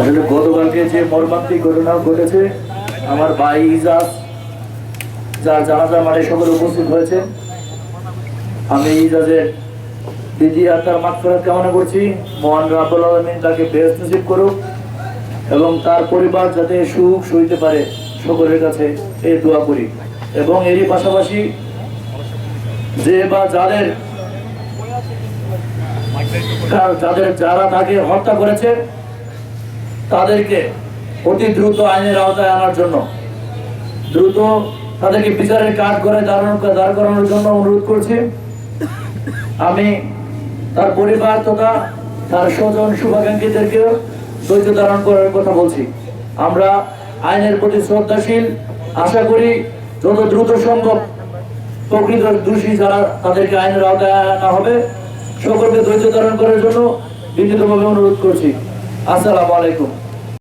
আসলে গতকালকে যে মর্মান্তিক ঘটনা ঘটেছে, আমার ভাই ইজাজ, যার জানাজা মাঠে সকলে উপস্থিত হয়েছে। আমি ইজাজের দিদি আর তার মাগফিরাত কামনা করছি। মহান রাব্বুল আলামিন তাকে বেহেশত নসিব করুক এবং তার পরিবার যাতে সুখ সইতে পারে, সকলের কাছে এই দোয়া করি। এবং এরই পাশাপাশি যে বা যাদের যাদের যারা তাকে হত্যা করেছে তাদেরকে অতি দ্রুত আইনের আওতায় আনার জন্য। দ্রুত তাদেরকে বিচারের কাঠ করে দাঁড়ানো দাঁড় করানোর জন্য অনুরোধ করছি। আমি তার পরিবার তথা তার স্বজন শুভাকাঙ্ক্ষীদেরকেও ধৈর্য ধারণ করার কথা বলছি। আমরা আইনের প্রতি শ্রদ্ধাশীল। আশা করি যত দ্রুত সম্ভব প্রকৃত দোষী যারা তাদেরকে আইনের আওতায় আনা হবে, সকলকে ধৈর্য ধারণ করার জন্য বিনীতভাবে অনুরোধ করছি। আসসালামু আলাইকুম।